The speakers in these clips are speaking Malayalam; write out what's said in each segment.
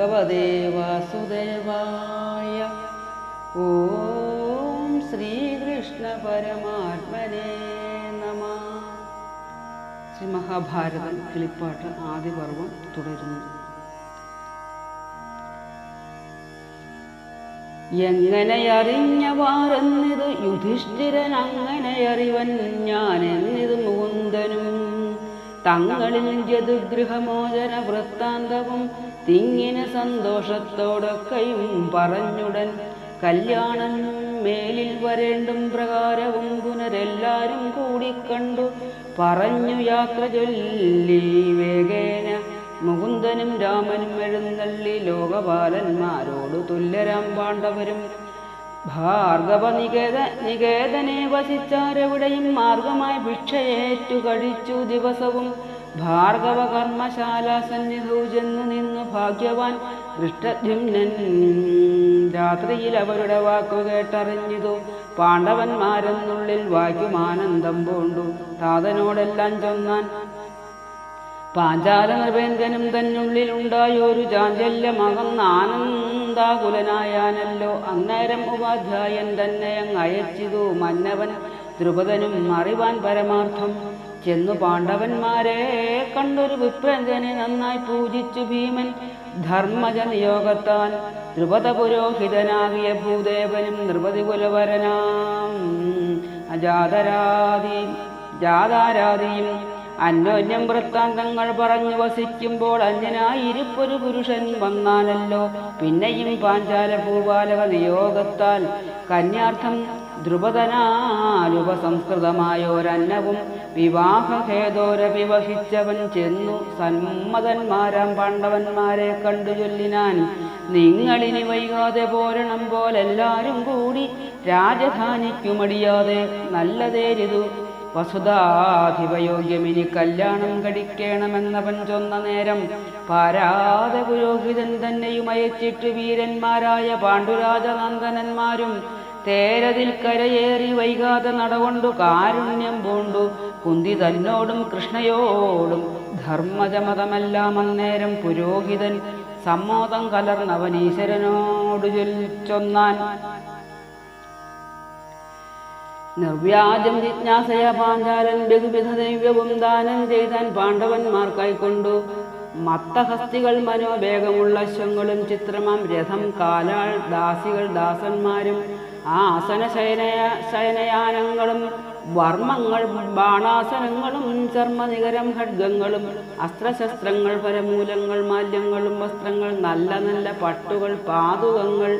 ഭഗവതേ വാസുദേവായ. ഓം ശ്രീകൃഷ്ണ പരമാത്മനെ നമ. ശ്രീ മഹാഭാരതം കിളിപ്പാട്ട് ആദിപർവം തുടരുന്നു. എങ്ങനെയറിഞ്ഞവാറെന്നിത് യുധിഷ്ഠിരൻ അങ്ങനെ അറിവൻ ഞാൻ എന്നിത് മുകുന്ദനും തങ്ങളിൽ ജതുഗൃഹമോചന വൃത്താന്തവും തിങ്ങിന് സന്തോഷത്തോടൊക്കെയും പറഞ്ഞുടൻ കല്യാണം മേലിൽ വരേണ്ടും പ്രകാരവും പുനരെല്ലാരും കൂടിക്കണ്ടു പറഞ്ഞു യാത്ര ചൊല്ലി വേഗേന മുകുന്ദനും രാമനും എഴുന്നള്ളി ലോകപാലന്മാരോട് തുല്യരാം പാണ്ഡവരും ഭാർഗവ നികേത നികേതനെ വസിച്ചാരെവിടെയും മാർഗമായി ഭിക്ഷയേറ്റു കഴിച്ചു ദിവസവും ഭാർഗവ കർമ്മശാല സന്നിധവും ചെന്നു നിന്നു ഭാഗ്യവാൻ ദൃഷ്ടദ്യുമ്നൻ രാത്രിയിൽ അവരുടെ വാക്കു കേട്ടറിഞ്ഞിതു. പാണ്ഡവന്മാരെന്നുള്ളിൽ വാക്യുമാനന്ദം പൂണ്ടു. താതനോടെല്ലാം ചൊന്നാൻ പാഞ്ചാല നൃപേന്ദ്രനും തന്നുള്ളിലുണ്ടായൊരു ചാഞ്ചല്യമകന്ന ആനന്ദാകുലനായാനല്ലോ അന്നേരം ഉപാധ്യായൻ തന്നെ അങ്ങ് അയച്ചിതു മന്നവൻ ദ്രുപദനും അറിവാൻ പരമാർത്ഥം. ചെന്നു പാണ്ഡവന്മാരെ കണ്ടൊരു വിപ്രജനെ നന്നായി പൂജിച്ചു ഭീമൻ ധർമ്മജ നിയോഗത്താൽ ദ്രുപദ പുരോഹിതനാകിയ ഭൂദേവനും നൃപതി കുലവരനാം. അജാതരാതി ജാതാരാതിയും അന്യോന്യം വൃത്താന്തങ്ങൾ പറഞ്ഞു വസിക്കുമ്പോൾ അന്യനായിരിപ്പൊരു പുരുഷൻ വന്നാലല്ലോ. പിന്നെയും പാഞ്ചാല ഭൂപാലക നിയോഗത്താൽ കന്യാർത്ഥം ധ്രുപതനാലുപസംസ്കൃതമായോരന്നവും വിവാഹഹേതോരപി വഹിച്ചവൻ ചെന്നു സന്മതന്മാരാം പാണ്ഡവന്മാരെ കണ്ടു ചൊല്ലിനാൻ. നിങ്ങളിനി വൈകാതെ പോരണം പോലെല്ലാരും കൂടി രാജധാനിക്കുമടിയാതെ നല്ലതേരിതു വസുധാധിപയോഗ്യമിനി കല്യാണം കഴിക്കണമെന്നവൻ ചൊന്ന നേരം പാരാത പുരോഹിതൻ തന്നെയും അയച്ചിട്ട് വീരന്മാരായ പാണ്ഡുരാജനന്ദനന്മാരും തേരതിൽ കരയേറി വൈകാതെ നടകൊണ്ടു കാരുണ്യം പൂണ്ടു. കുന്തി തന്നോടും കൃഷ്ണയോടും ധർമ്മജമതമെല്ലാം അന്നേരം പുരോഹിതൻ സമ്മോദം കലർന്നവൻ ഈശ്വരനോട് ചൊന്നാൻ നിർവ്യാജം ജിജ്ഞാസയ പാഞ്ചാലൻ ബഹുവിധ ദൈവവും ദാനം ചെയ്താൻ പാണ്ഡവന്മാർക്കായി കൊണ്ടു. മത്തഹസ്തികൾ മനോവേഗമുള്ള അശ്വങ്ങളും ചിത്രമാം രഥം കാലാൾ ദാസികൾ ദാസന്മാരും ആസന ശയനയ ശയനയാനങ്ങളും വർമ്മങ്ങൾ ബാണാസനങ്ങളും ചർമ്മനികരം ഖഡ്ഗങ്ങളും അസ്ത്രശസ്ത്രങ്ങൾ പരമൂലങ്ങൾ മാല്യങ്ങളും വസ്ത്രങ്ങൾ നല്ല നല്ല പട്ടുകൾ പാതുകങ്ങൾ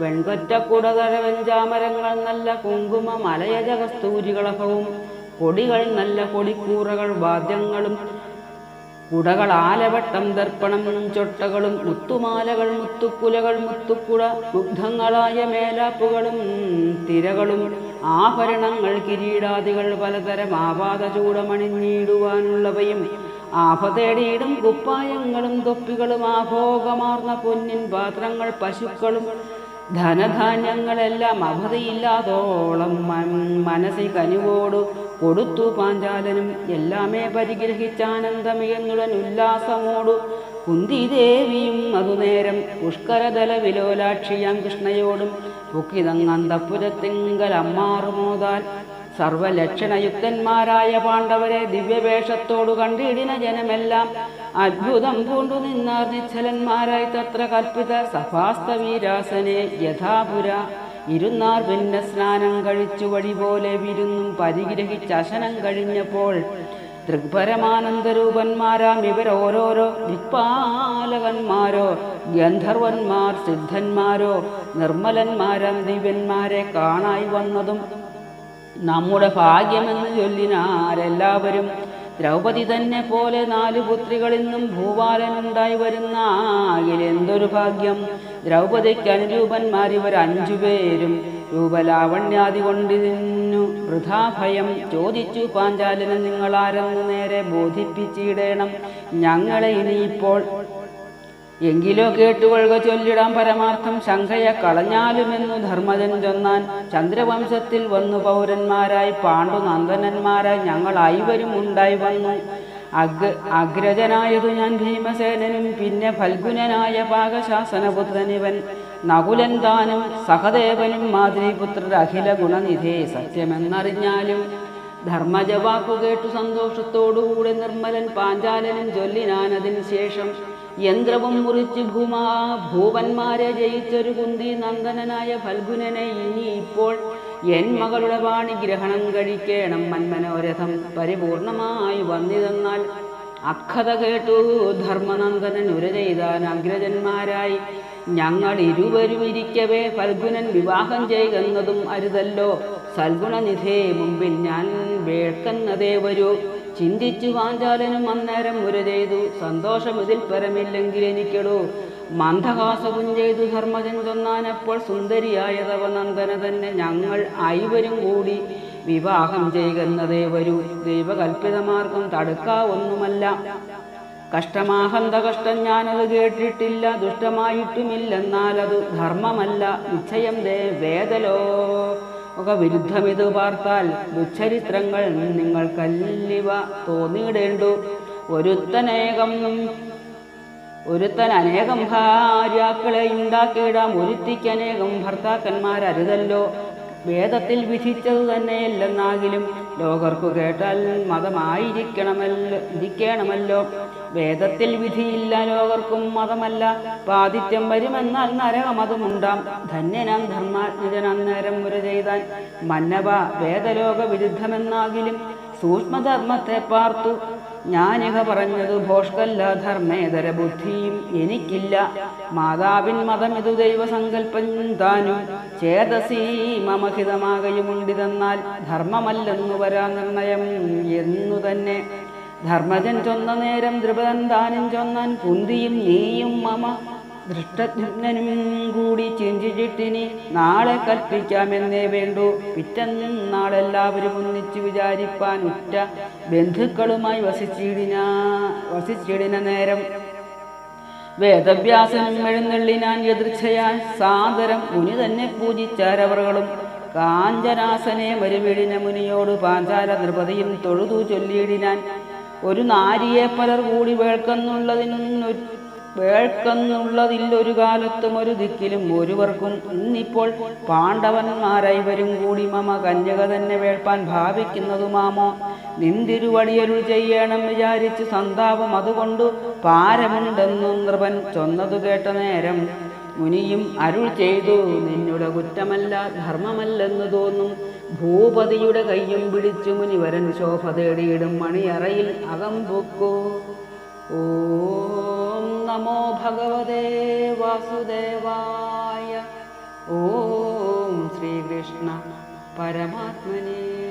വെൺകൊറ്റക്കുടതര വെഞ്ചാമരങ്ങൾ നല്ല കുങ്കുമ മലയജ കൊടികൾ നല്ല കൊടിക്കൂറകൾ വാദ്യങ്ങളും കുടകൾ ആലവട്ടം ദർപ്പണം ചൊട്ടകളും മുത്തുമാലകൾ മുത്തുക്കുലകൾ മുത്തുക്കുട മുഗ്ധങ്ങളായ മേലാപ്പുകളും തിരകളും ആഭരണങ്ങൾ കിരീടാദികൾ പലതരം ആപാത ചൂടമണിഞ്ഞിടുവാനുള്ളവയും ആഭ തേടിയിടും കുപ്പായങ്ങളും തൊപ്പികളും ആഭോഗമാർന്ന പൊന്നിൻ പാത്രങ്ങൾ പശുക്കളും ധനധാന്യങ്ങളെല്ലാം അവധിയില്ലാതോളം മനസ്സിൽ കനിവോടു കൊടുത്തു പാഞ്ചാലനും എല്ലാമേ പരിഗ്രഹിച്ചാനന്ദമിയെന്നുടൻ ഉല്ലാസമോടു. കുന്തിദേവിയും അതുനേരം പുഷ്കരതല വിലോലാക്ഷിയാം കൃഷ്ണയോടും പൊക്കിതങ്ങന്തപുരത്തിങ്കൽ അമ്മാറുമോതാൽ സർവലക്ഷണയുക്തന്മാരായ പാണ്ഡവരെ ദിവ്യവേഷത്തോടു കണ്ടിടിന ജനമെല്ലാം അത്ഭുതം പൂണ്ടു നിന്നാർ നിശ്ചലന്മാരായി തത്ര കൽപ്പിത സഭാസ്തവീരാസനെ യഥാപുര. ഇരുന്നാർ ഭിന്ന സ്നാനം കഴിച്ചു വഴി പോലെ വിരുന്നും പരിഗ്രഹിച്ചശനം കഴിഞ്ഞപ്പോൾ ദൃഗ്പരമാനന്ദരൂപന്മാരാം ഇവരോരോരോ ദിക്പാലകന്മാരോ ഗന്ധർവന്മാർ സിദ്ധന്മാരോ നിർമ്മലന്മാരാം ദിവ്യന്മാരെ കാണായി വന്നതും നമ്മുടെ ഭാഗ്യമെന്ന് ചൊല്ലിനാരെല്ലാവരും ദ്രൗപദി തന്നെ പോലെ നാല് പുത്രികളിൽ നിന്നും ഭൂപാലനുണ്ടായി വരുന്ന ആകിൽ എന്തൊരു ഭാഗ്യം. ദ്രൗപദിക്ക് അനുരൂപന്മാരിവർ അഞ്ചു പേരും. രൂപലാവണ്യാദി കൊണ്ടിരുന്നു. വൃഥാഭയം ചോദിച്ചു നിങ്ങൾ നിങ്ങളാരെന്ന് നേരെ ബോധിപ്പിച്ചിടേണം. ഞങ്ങളെ ഇനിയിപ്പോൾ എങ്കിലോ കേട്ടുകൊള്ളുക ചൊല്ലിടാം പരമാർത്ഥം ശങ്കയെ കളഞ്ഞാലുമെന്നു ധർമ്മജൻ ചൊന്നാൻ ചന്ദ്രവംശത്തിൽ വന്നു പൗരന്മാരായി പാണ്ഡു നന്ദനന്മാരായി ഞങ്ങൾ ഐവരും ഉണ്ടായി വന്നു. അഗ് അഗ്രജനായതു ഞാൻ ഭീമസേനനും പിന്നെ ഫൽഗുനനായ പാകശാസനപുത്രനിവൻ നകുലൻ താനും സഹദേവനും മാതൃപുത്രർ അഖില ഗുണനിധേ സത്യമെന്നറിഞ്ഞാലും ധർമ്മജവാക്കു കേട്ടു സന്തോഷത്തോടുകൂടെ നിർമ്മലൻ പാഞ്ചാലനും ചൊല്ലിനാനതിനു ശേഷം യന്ത്രവും മുറിച്ച് ഭൂമാ ഭൂപന്മാരെ ജയിച്ചൊരു കുന്തി നന്ദനനായ ഫൽഗുനനെ ഇനി ഇപ്പോൾ എൻ മകളുടെ വാണി ഗ്രഹണം കഴിക്കേണം മന്മനോരഥം. പരിപൂർണമായി വന്നിതെന്നാൽ അക്കഥ കേട്ടു ധർമ്മനന്ദനൻ ഉര ചെയ്താൻ അഗ്രജന്മാരായി. ഞങ്ങൾ ഇരുവരും ഇരിക്കവേ ഫൽഗുനൻ വിവാഹം ചെയ്യുന്നതും അരുതല്ലോ. സൽഗുണനിധേ മുമ്പിൽ ഞാൻ വേൾക്കുന്നതേ വരൂ. ചിന്തിച്ചു വാഞ്ചാലനും അന്നേരം ഒരു ചെയ്തു സന്തോഷം ഇതിൽ പരമില്ലെങ്കിൽ എനിക്കെടൂ മന്ദഹാസവും ചെയ്തു ധർമ്മജൻ ചൊന്നാനപ്പോൾ സുന്ദരിയായ തവ നന്ദന തന്നെ ഞങ്ങൾ ഐവരും കൂടി വിവാഹം ചെയ്യുന്നതേ വരൂ. ദൈവകൽപിതമാർഗം തടുക്കാവൊന്നുമല്ല കഷ്ടമാഹന്ത കഷ്ടം ഞാനത് കേട്ടിട്ടില്ല. ദുഷ്ടമായിട്ടുമില്ലെന്നാലത് ധർമ്മമല്ല. നിശ്ചയം ദേ വേദലോ. ഒക്കെ വിരുദ്ധമിത് പാർത്താൽ ദുച്ചരിത്രങ്ങൾ നിങ്ങൾക്കല്ലിവ തോന്നിയിടേണ്ടു. ഒരുത്തനേകം ഒരുത്തൻ അനേകം ഭാര്യാക്കളെ ഉണ്ടാക്കിയിടാം. ഒരുത്തിക്ക് അനേകം ഭർത്താക്കന്മാരരുതല്ലോ. വേദത്തിൽ വിധിച്ചത് തന്നെയല്ലെന്നാകിലും ലോകർക്കു കേട്ടാൽ മതമായിരിക്കണമല്ലോ ഇരിക്കണമല്ലോ. വേദത്തിൽ വിധിയില്ല ലോകർക്കും മതമല്ല. പാതിത്യം വരുമെന്നാൽ നരകമതുമുണ്ടാം ധന്യനാം ധർമാത്മജൻ അന്നേരം മുര ചെയ്താൽ മന്നവ വേദലോക വിരുദ്ധമെന്നാകിലും സൂക്ഷ്മധർമ്മത്തെ പാർത്തു. ഞാനിക പറഞ്ഞത് ഭോഷ്കല്ല ധർമ്മേതര ബുദ്ധിയും എനിക്കില്ല. മാതാവിൻ മതമിതു ദൈവസങ്കല്പം താനും. ചേതസീ മമഹിതമാകയുമുണ്ടിതെന്നാൽ ധർമ്മമല്ലെന്നു വരാ നിർണയം എന്നു തന്നെ. ധർമ്മജൻ ചൊന്ന നേരം ദ്രുപദൻ താനും ചൊന്നാൻ കുന്തിയും നീയും മമ ദൃഷ്ടജ്ഞനും കൂടി ചിന്തിച്ചിട്ടിന് നാളെ കൽപ്പിക്കാമെന്നേ വേണ്ടു. പിറ്റന്നാളെല്ലാവരും ഒന്നിച്ചു വിചാരിപ്പാൻ ഉറ്റ ബന്ധുക്കളുമായി വസിച്ചിടിന വസിച്ചിടിന നേരം. വേദവ്യാസനും എഴുന്നള്ളിനാൻ എതിർച്ചയാൻ സാദരം മുനി തന്നെ പൂജിച്ചാരവറുകളും. കാഞ്ചനാസനെ മരുമെഴിന മുനിയോട് പാഞ്ചാല നൃപതിയും തൊഴുതു ചൊല്ലിയിടിനാൻ. ഒരു നാരിയെ പലർ കൂടി വേൾക്കെന്നുള്ളതിനൊരു വേൾക്കെന്നുള്ളതില്ലൊരു കാലത്തും ഒരു ദിക്കിലും ഒരുവർക്കും ഇന്നിപ്പോൾ പാണ്ഡവന്മാരൈവരും കൂടി മമ കന്യക തന്നെ വേൾപ്പാൻ ഭാവിക്കുന്നതുമാമോ? നിന്തിരുവടിയരുൾ ചെയ്യണം വിചാരിച്ച് സന്താപം അതുകൊണ്ടു പാരമുണ്ടെന്നു നൃപൻ ചൊന്നതു കേട്ട നേരം മുനിയും അരുൾ ചെയ്തു നിന്നുടെ കുറ്റമല്ല ധർമ്മമല്ലെന്ന് തോന്നും. ഭൂപതിയുടെ കയ്യും പിടിച്ചു മുനിവരൻ ശോഭ തേടിയിടും മണിയറയിൽ അകം പൊക്കോ ഓം नमो भगवते वासुदेवाय। ॐ श्रीकृष्ण परमात्मने।